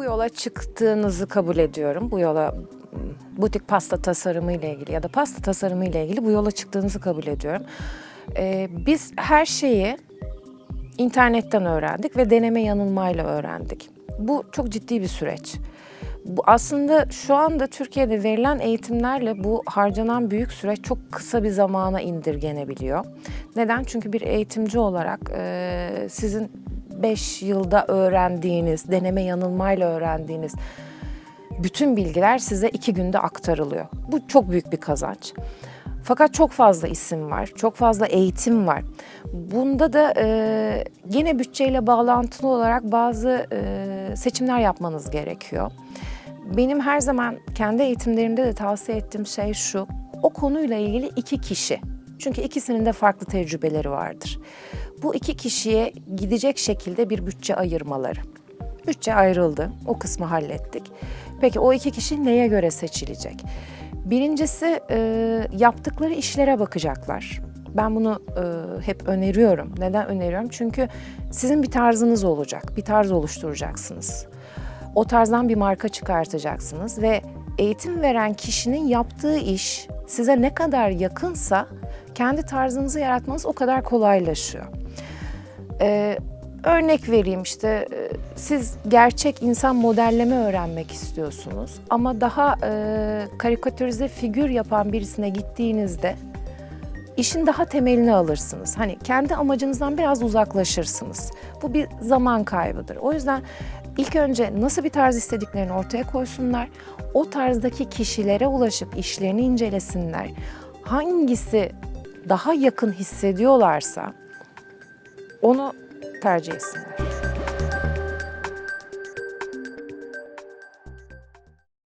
Bu yola çıktığınızı kabul ediyorum. Bu yola butik pasta tasarımı ile ilgili ya da pasta tasarımı ile ilgili bu yola çıktığınızı kabul ediyorum. Ee, biz her şeyi internetten öğrendik ve deneme yanılmayla öğrendik. Bu çok ciddi bir süreç. Bu aslında şu anda Türkiye'de verilen eğitimlerle bu harcanan büyük süreç çok kısa bir zamana indirgenebiliyor. Neden? Çünkü bir eğitimci olarak e, sizin 5 yılda öğrendiğiniz, deneme yanılmayla öğrendiğiniz bütün bilgiler size iki günde aktarılıyor. Bu çok büyük bir kazanç. Fakat çok fazla isim var, çok fazla eğitim var. Bunda da e, yine bütçeyle bağlantılı olarak bazı e, seçimler yapmanız gerekiyor. Benim her zaman kendi eğitimlerimde de tavsiye ettiğim şey şu. O konuyla ilgili iki kişi. Çünkü ikisinin de farklı tecrübeleri vardır. Bu iki kişiye gidecek şekilde bir bütçe ayırmaları. Bütçe ayrıldı. O kısmı hallettik. Peki o iki kişi neye göre seçilecek? Birincisi e, yaptıkları işlere bakacaklar. Ben bunu e, hep öneriyorum. Neden öneriyorum? Çünkü sizin bir tarzınız olacak. Bir tarz oluşturacaksınız. O tarzdan bir marka çıkartacaksınız ve eğitim veren kişinin yaptığı iş size ne kadar yakınsa kendi tarzınızı yaratmanız o kadar kolaylaşıyor. Ee, örnek vereyim işte e, siz gerçek insan modelleme öğrenmek istiyorsunuz ama daha e, karikatürize figür yapan birisine gittiğinizde işin daha temelini alırsınız. Hani kendi amacınızdan biraz uzaklaşırsınız. Bu bir zaman kaybıdır. O yüzden ilk önce nasıl bir tarz istediklerini ortaya koysunlar. O tarzdaki kişilere ulaşıp işlerini incelesinler. Hangisi daha yakın hissediyorlarsa onu tercih etsinler.